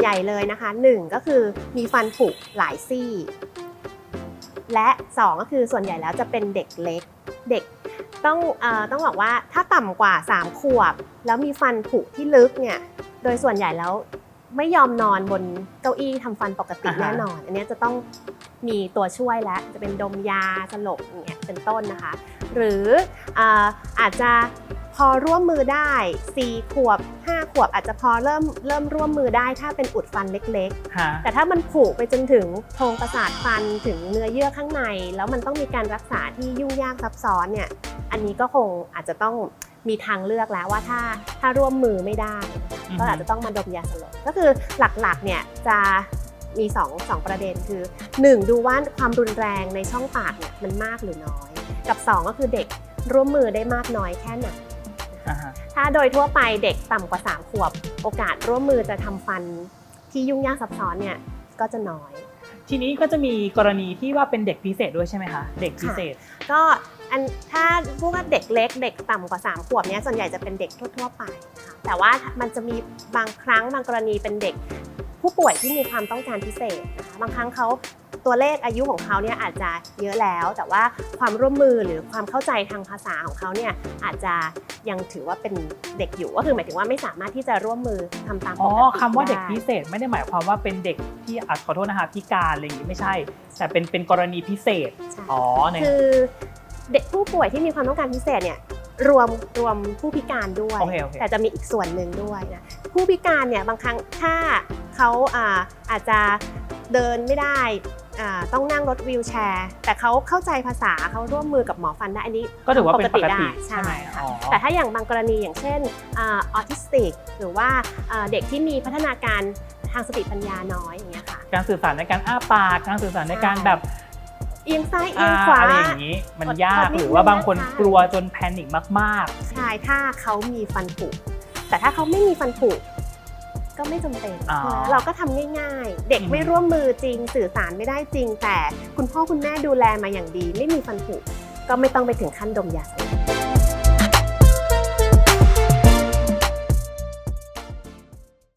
ใหญ่เลยนะคะหนึ่งก็คือมีฟันผุหลายซี่ และสองก็คือส่วนใหญ่แล้วจะเป็นเด็กเล็กเด็กต้องเออต้องบอกว่าถ้าต่ำกว่า 3 ขวบ แล้วมีฟันผุที่ลึกเนี่ยโดยส่วนใหญ่แล้วไม่ยอมนอนบนเก้าอี้ทำฟันปกติอ่าฮะแน่นอน อันเนี้ยจะต้องมีตัวช่วยแล้วจะเป็นดมยาสลบอย่างเงี้ยเป็นต้นนะคะ หรืออาอาจจะพอร่วมมือได้ 4 ขวบ 5 ขวบอาจจะพอเริ่มเริ่มร่วมมือได้ถ้าเป็นอุดฟันเล็กฮะๆ แต่ถ้ามันผุไปจนถึงโพรงประสาทฟันถึงเนื้อเยื่อข้างใน แล้วมันต้องมีการรักษาที่ยุ่งยากซับซ้อนเนี่ยอันนี้ก็คงอาจจะต้องมีทางเลือกแล้วว่าถ้าถ้าร่วมมือไม่ได้ ก็อาจจะต้องมาดมยาสลบก็คือหลักๆเนี่ยจะมี2องสองประเด็นคือ 1 ดูว่าความรุนแรงในช่องปากเนี่ยมันมากหรือน้อย กับ 2 ก็คือเด็กร่วมมือได้มากน้อยแค่ไหน อ่าฮะ ถ้าโดยทั่วไปเด็กต่ำกว่า 3 ขวบ โอกาสร่วมมือจะทำฟันที่ยุ่งยากซับซ้อนเนี่ยก็จะน้อย ทีนี้ก็จะมีกรณีที่ว่าเป็นเด็กพิเศษด้วยใช่ไหมคะ เด็กพิเศษ ก็อันถ้าพูดว่าเด็กเล็กเด็กต่ำกว่า 3 ขวบเนี่ยส่วนใหญ่จะเป็นเด็กทั่วๆไปค่ะแต่ว่ามันจะมีบางครั้งบางกรณีเป็นเด็กผู้ป่วยที่มีความต้องการพิเศษนะคะบางครั้งเขา ตัวเลขอายุของเขาเนี่ยอาจจะเยอะแล้ว แต่ว่าความร่วมมือหรือความเข้าใจทางภาษาของเขาเนี่ยอาจจะยังถือว่าเป็นเด็กอยู่ก็คือหมายถึงว่าไม่สามารถที่จะร่วมมือทำตามปอ๋อกติคำว่าเด็กไพิเศษไม่ได้หมายความว่าเป็นเด็กที่อาจขอโทษนะคะพิการอะไรอย่างงี้ไม่ใช่ แต่เป็นเป็นกรณีพิเศษใช่อ๋อเนี่ยคือเด็กผู้ป่วยที่มีความต้องการพิเศษเนี่ยรวมรวมผู้พิการด้วยโอเคโอเคแต่จะมีอีกส่วนหนึ่งด้วยนะผู้พิการเนี่ยบางครั้งถ้าเขาอ่าอาจจะเดินไม่ได้อ่า ต้องนั่งรถวีลแชร์ แต่เขาเข้าใจภาษาเขาร่วมมือกับหมอฟันได้อันนี้ก็ถือว่าเป็นปกได้ติใช่ไหมอ๋อแต่ถ้าอย่างบางกรณีอย่างเช่นออทิสติก หรือว่าอ่าเด็กที่มีพัฒนาการทางสติปัญญาน้อยอย่างเงี้ยค่ะการสื่อสารในการอ้าปากการสื่อสารในการใช่แบบเอียงซ้ายเอีอ่ายงขวาอะไรอย่างนี้มันยากกดนิดนึงหรือว่าบางคนนะคะกลัวจนแพนิคมากใช่ถ้าเขามีฟันผุแต่ถ้าเขาไม่มีฟันผุ ก็ไม่จำเป็นอ๋อ เราก็ทำง่าย ๆ เด็กอืมไม่ร่วมมือจริง สื่อสารไม่ได้จริง แต่คุณพ่อคุณแม่ดูแลมาอย่างดี ไม่มีฟันผุก็ไม่ต้องไปถึงขั้นดมยาสลบ